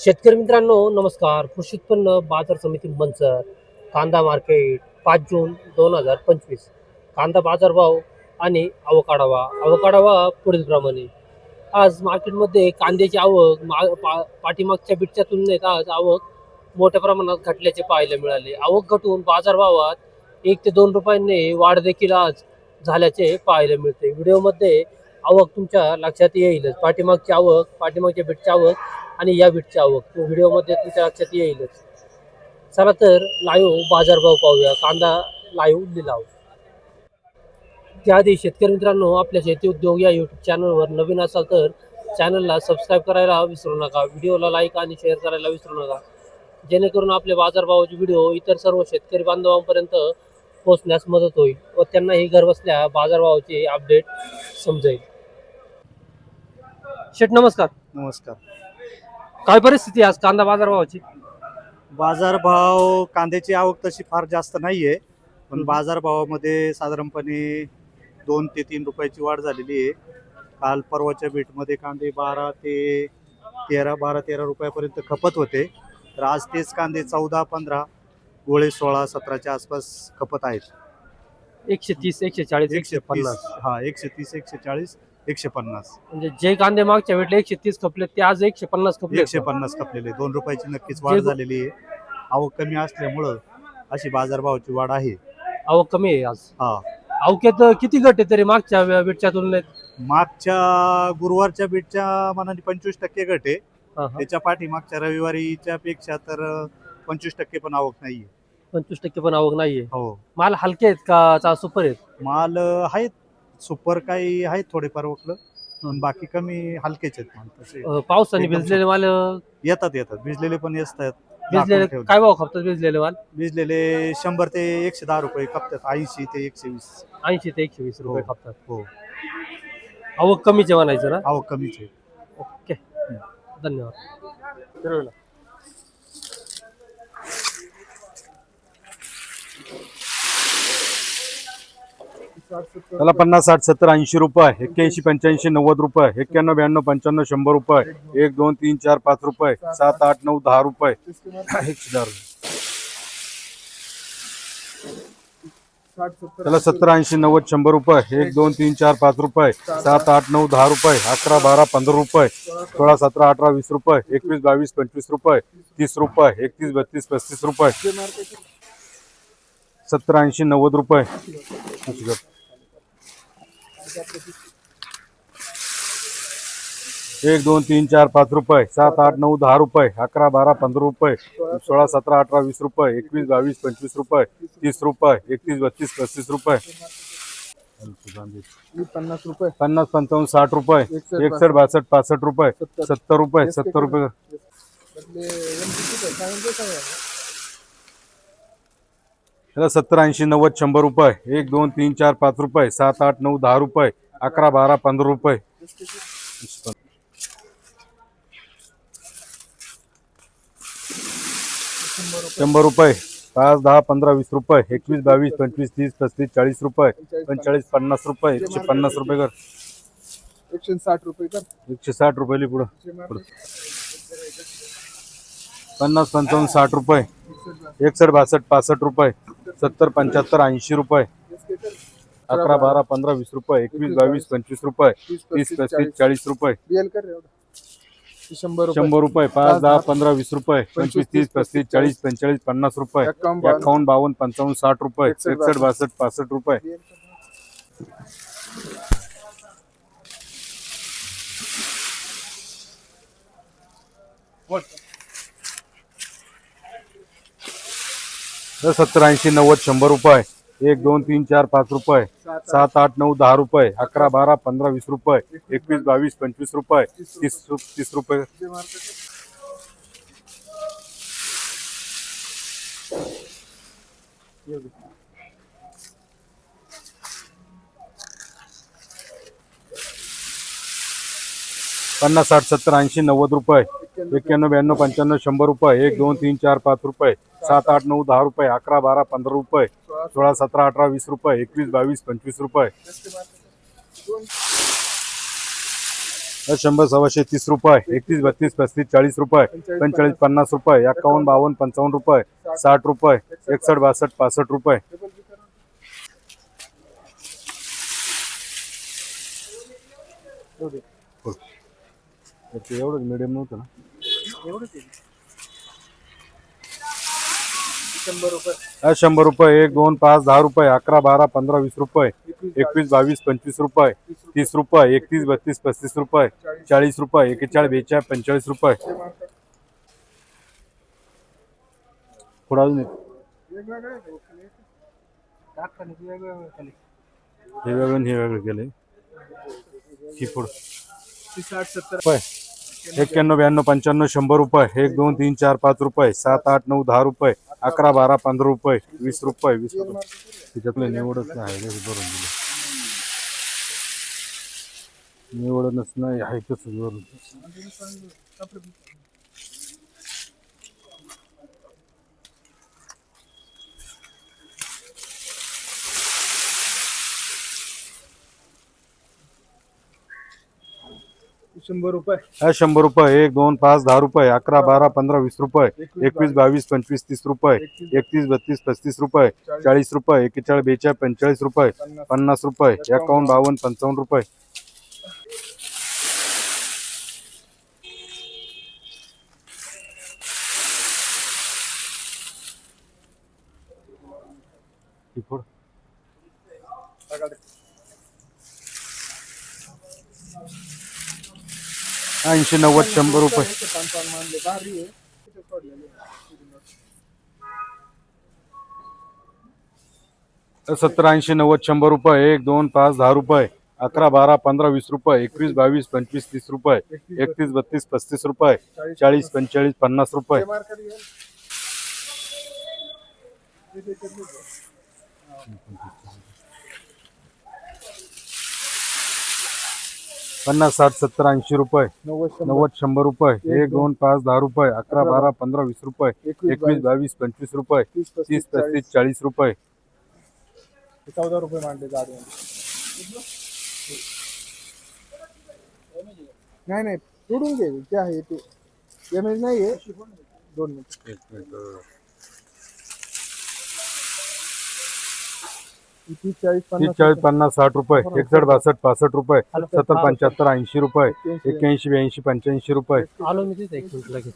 शेतकरी मित्रांनो नमस्कार. कृषी उत्पन्न बाजार समिती मंचर कांदा मार्केट पाच जून दोन हजार पंचवीस. कांदा बाजारभाव आणि अवकाढावा अवकाढावा पुढील प्रमाणे. आज मार्केटमध्ये कांद्याची आवक मा पा पाठीमागच्या बिटच्या तुलनेत आज आवक मोठ्या प्रमाणात घटल्याचे पाहायला मिळाले. आवक घटून बाजारभावात एक ते दोन रुपयांनी वाढ देखील आज झाल्याचे पाहायला मिळते. व्हिडिओमध्ये आवक तुमच्या लक्षात येईलच. पाठीमागची आवक पाठीमागच्या बिटची आवक आणि या बिटची आवक. तो व्हिडिओमध्ये तुमच्या लक्षात येईलच. चला तर लाईव्ह बाजारभाव पाहूया. कांदा लाईव्ह लिलाव. त्याआधी शेतकरी मित्रांनो आपल्या शेती उद्योग या यूट्यूब चॅनलवर नवीन असाल तर चॅनलला सबस्क्राईब करायला विसरू नका. व्हिडिओला लाईक आणि शेअर करायला विसरू नका. जेणेकरून आपले बाजारभावाचे व्हिडिओ इतर सर्व शेतकरी बांधवांपर्यंत पोहोचण्यास मदत होईल व त्यांनाही घरबसल्या बाजारभावाचे अपडेट समजेल. शेठ नमस्कार. नमस्कार. काय परिस्थिती आहे आज? कांदा बाजारभावाची? बाजारभाव कांद्याची आवक तशी फार जास्त नाहीये पण. बाजारभावामध्ये साधारणपणे दोन ते तीन रुपयाची वाढ झालेली आहे. काल परवाच्या बीटमध्ये कांदे बारा ते तेरा बारा तेरा रुपयापर्यंत खपत होते. तर आज तेच कांदे चौदा पंधरा गोळे सोळा सतराच्या आसपास खपत आहेत. एकशे तीस एकशे चाळीस एकशे पन्नास. हा एकशे तीस एकशे चाळीस. एकशे पन्नास. म्हणजे जे कांदे मागच्या वेळेला एकशे तीस खपले ते आज एकशे पन्नास खपले एकशे पन्नास खपलेले. दोन रुपयाची नक्कीच वाढ जे- झालेली आहे. आवक कमी असल्यामुळं अशी बाजारभावाची वाढ आहे. आवक कमी आहे आज. हा. अवक्यात किती गट आहे तरी मागच्या वे- वेटच्या तुलनेत? मागच्या गुरुवारच्या बीटच्या मनाने पंचवीस टक्के घट आहे. हा, हा. त्याच्या पाठीमागच्या रविवारीच्या पेक्षा तर पंचवीस टक्के पण आवक नाहीये. पंचवीस टक्के पण आवक नाहीये. हो. माल हलके आहेत का चा सुपर आहेत? माल अं, आहेत. सुपर काही आहेत थोडेफार पण बाकी कमी हलकेच आहेत तसे. अं, पावसाने एकदम भिजलेले माल अं, येतात येतात. भिजलेले पण येतात. भिजलेले ठेवले. काय भाव खपतात भिजलेले माल भिजलेले शंभर ते एकशे दहा रुपये खपतात. ऐंशी ते एकशे वीस. ऐंशी ते एकशे वीस रुपये हो. खपतात. हो. आवक कमीचे म्हणायचं ना? आवक कमीच. आहे ओके. धन्यवाद. त्याला पन्नास साठ सत्तर ऐंशी रुपये एक्क्याऐंशी पंच्याऐंशी नव्वद रुपये एक्क्याण्णव ब्याण्णव पंच्याण्णव शंभर रुपये एक दोन तीन चार पाच रुपये सात आठ नऊ दहा रुपये. एकशे दहा रुपये त्याला सत्तर ऐंशी नव्वद शंभर रुपये एक दोन तीन चार पाच रुपये सात आठ नऊ दहा रुपये अकरा बारा पंधरा रुपये सोळा सतरा अठरा वीस रुपये एकवीस बावीस पंचवीस रुपये तीस रुपये एकतीस बत्तीस पस्तीस रुपये. सत्तर ऐंशी नव्वद रुपये. एक दोन तीन चार पाच रुपये. सात आठ नऊ दहा रुपये. अकरा बारा पंधरा रुपये. सोळा सतरा अठरा वीस रुपये. एकवीस बावीस पंचवीस रुपये. तीस रुपये. एकतीस बत्तीस पस्तीस रुपये. पन्नास रुपये. पन्नास पंचावन्न साठ रुपये. एकसष्ट बासष्ट पासष्ट रुपये. सत्तर. रुपये सत्तर रुपये. त्याला सत्तर ऐंशी नव्वद शंभर रुपये एक दोन तीन चार पाच रुपये सात आठ नऊ दहा रुपये अकरा बारा पंधरा रुपये. शंभर रुपये पाच दहा पंधरा वीस रुपये एकवीस बावीस पंचवीस तीस पस्तीस चाळीस रुपये पंचेचाळीस पन्नास रुपये एकशे पन्नास रुपये कर. एकशे साठ रुपये कर. एकशे साठ रुपये पुढं. पन्नास पंचावन्न साठ रुपये. एकसष्ट बासष्ट पासष्ट रुपये. सत्तर पंच्याहत्तर ऐंशी रुपये. अकरा बारा पंधरा वीस रुपये. एकवीस बावीस पंचवीस रुपये. तीस तीस पस्तीस चाळीस. रुपये. शंभर रुपये. पाच दहा पंधरा वीस रुपये. पंचवीस तीस पस्तीस चाळीस पंचेचाळीस पन्नास रुपये. एकावन्न बावन्न. पंचावन्न साठ रुपये. एकसष्ट, बासष्ट. पासष्ट रुपये. BL कर. सत्तर ऐंशी नव्वद शंभर रुपये. एक दोन तीन चार पाच रुपये. सात, आठ नऊ दहा रुपये. अकरा बारा पंधरा वीस रुपये. एकवीस बावीस पंचवीस रुपये. तीस तीस रुपये. पन्नास साठ सत्तर ऐंशी नव्वद रुपये. एक्क्याण्णव ब्याण्णव पंच्याण्णव शंभर रुपये. एक दोन तीन चार पाच रुपये. सात आठ नऊ दहा रुपये अकरा बारा पंधरा रुपये सोळा सतरा अठरा वीस रुपये एकवीस बावीस पंचवीस रुपये. शंभर सव्वाशे तीस रुपये एकतीस बत्तीस पस्तीस चाळीस रुपये पंचेचाळीस पन्नास रुपये एक्कावन्न बावन्न पंचावन्न रुपये साठ रुपये एकसष्ट बासष्ट पासष्ट रुपये. एवढं मिडियम नव्हतं ना? शंभर रुपये. शंभर रुपये एक दोन पाच दहा रुपये अकरा बारा पंधरा वीस रुपये एकवीस बावीस पंचवीस रुपये तीस रुपये एकतीस बत्तीस पस्तीस रुपये चाळीस रुपये एकेचाळीस बेचाळीस पंचेचाळीस रुपये. अजून खाली. हे वेगळं हे वेगळं पुढं. रुपये एक्क्याण्णव ब्याण्णव पंच्याण्णव शंभर रुपये. एक दोन तीन चार पाच रुपये. सात आठ नऊ दहा रुपये. अकरा बारा पंधरा रुपये वीस रुपये वीस रुपये. त्याच्यातलं निवडच नाही आहे, भरून दिलं. निवडच नाही आहे तसं भरून. शंभर रुपये. हा शंभर रुपये एक दोन पाच दहा रुपये अकरा बारा पंधरा वीस रुपये एकवीस बावीस. पंचवीस तीस रुपये एकतीस बत्तीस पस्तीस रुपये चाळीस. रुपये एकेचाळीस बेचाळीस पंचेचाळीस रुपये पन्नास. रुपये एकावन्न. बावन्न पंचावन्न रुपये. ऐंशी नव्वद शंभर रुपये. सत्तर ऐंशी नव्वद शंभर रुपये एक दोन पाच दहा रुपये अकरा बारा पंधरा वीस रुपये एकवीस बावीस पंचवीस तीस रुपये एकतीस बत्तीस पस्तीस रुपये चाळीस पंचेचाळीस पन्नास रुपये ते मार्केट घ्या. ते त्याच्यात नाही का? पन्नास साठ सत्तर ऐंशी रुपये नव्वद शंभर. रुपये एक दोन. पाच दहा रुपये अकरा बारा पंधरा वीस रुपये एकवीस बावीस. पंचवीस रुपये तीस तीस पस्तीस चाळीस. रुपये. चौदा रुपये मांडले नाही नाही तोडून घे. ते आहे ते. एम नाही आहे. दोन मिनिट. तीस चाळीस तीस पन्नास चाळीस पन्नास साठ रुपये. एकसष्ट बासष्ट पासष्ट रुपये. सत्तर पंच्याहत्तर ऐंशी रुपये. एक्क्याऐंशी ब्याऐंशी पंच्याऐंशी रुपये. आलो मी तिथे एक मिनिट लगेच.